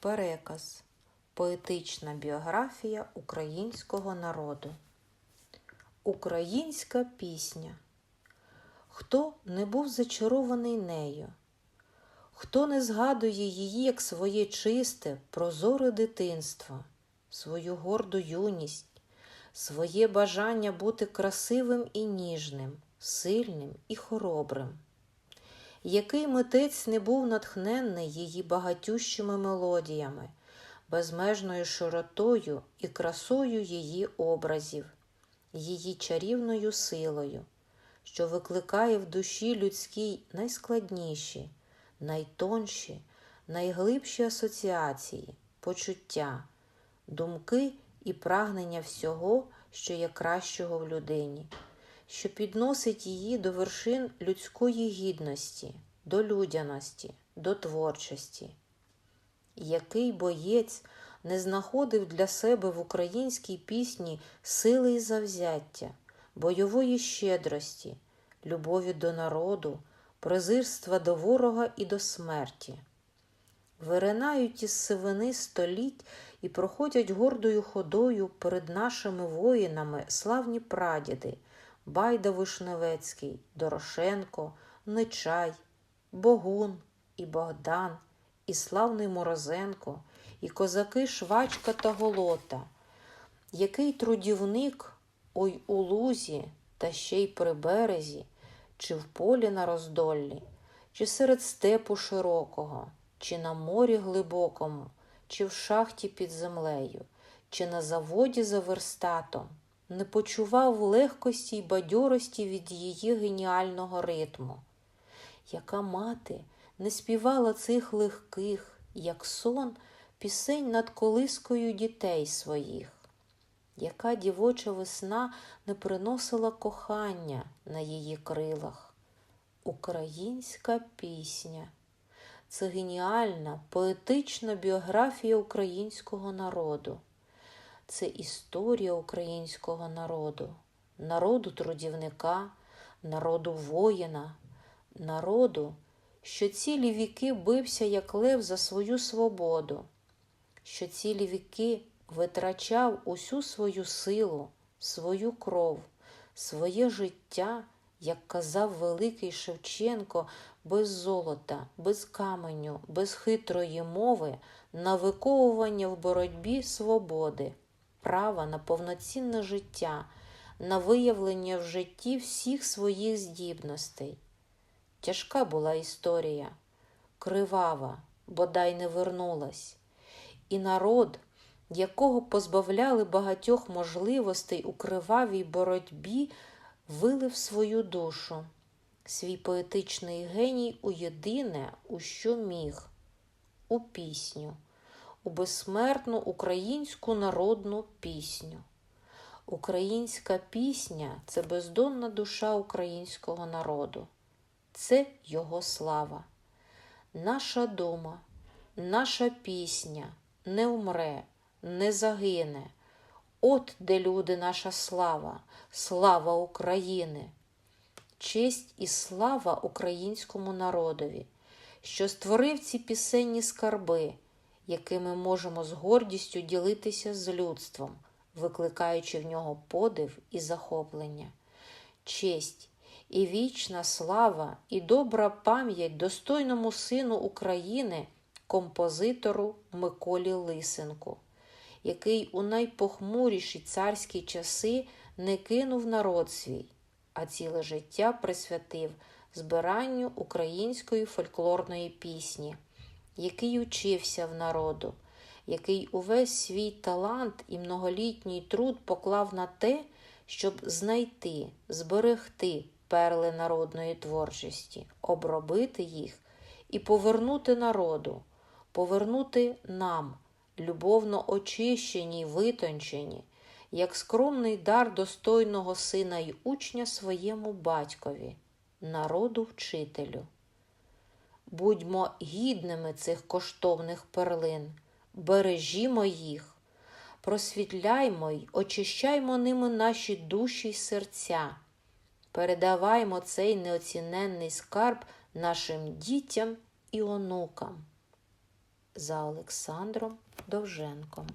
Переказ. Поетична біографія українського народу. Українська пісня. Хто не був зачарований нею, хто не згадує її як своє чисте, прозоре дитинство, свою горду юність, своє бажання бути красивим і ніжним, сильним і хоробрим. Який митець не був натхненний її багатющими мелодіями, безмежною широтою і красою її образів, її чарівною силою, що викликає в душі людській найскладніші, найтонші, найглибші асоціації, почуття, думки і прагнення всього, що є кращого в людині що підносить її до вершин людської гідності, до людяності, до творчості. Який боєць не знаходив для себе в українській пісні сили і завзяття, бойової щедрості, любові до народу, презирства до ворога і до смерті. Виринають із сивини століть і проходять гордою ходою перед нашими воїнами славні прадіди. Байда Вишневецький, Дорошенко, Нечай, Богун і Богдан, і славний Морозенко, і козаки Швачка та Голота, який трудівник ой у лузі, та ще й при березі, чи в полі на роздоллі, чи серед степу широкого, чи на морі глибокому, чи в шахті під землею, чи на заводі за верстатом не почував легкості й бадьорості від її геніального ритму. Яка мати не співала цих легких, як сон, пісень над колискою дітей своїх, яка дівоча весна не приносила кохання на її крилах. Українська пісня це геніальна, поетична біографія українського народу це історія українського народу, народу трудівника, народу воїна, народу, що цілі віки бився як лев за свою свободу, що цілі віки витрачав усю свою силу, свою кров, своє життя, як казав великий Шевченко, без золота, без каменю, без хитрої мови, на виковування в боротьбі свободи права на повноцінне життя, на виявлення в житті всіх своїх здібностей. Тяжка була історія, кривава, бодай не вернулась, і народ, якого позбавляли багатьох можливостей у кривавій боротьбі, вилив свою душу, свій поетичний геній у єдине, у що міг, у пісню у безсмертну українську народну пісню. Українська пісня це бездонна душа українського народу, це його слава. Наша дума, наша пісня не вмре, не загине. От де люди наша слава, слава України, честь і слава українському народові, що створив ці пісенні скарби якими можемо з гордістю ділитися з людством, викликаючи в нього подив і захоплення, честь і вічна слава, і добра пам'ять достойному сину України, композитору Миколі Лисенку, який у найпохмуріші царські часи не кинув народ свій, а ціле життя присвятив збиранню української фольклорної пісні який учився в народу, який увесь свій талант і многолітній труд поклав на те, щоб знайти, зберегти перли народної творчості, обробити їх і повернути народу, повернути нам, любовно очищені витончені, як скромний дар достойного сина й учня своєму батькові, народу вчителю будьмо гідними цих коштовних перлин, бережімо їх, просвітляймо й очищаймо ними наші душі й серця, передаваймо цей неоціненний скарб нашим дітям і онукам. за Олександром Довженком.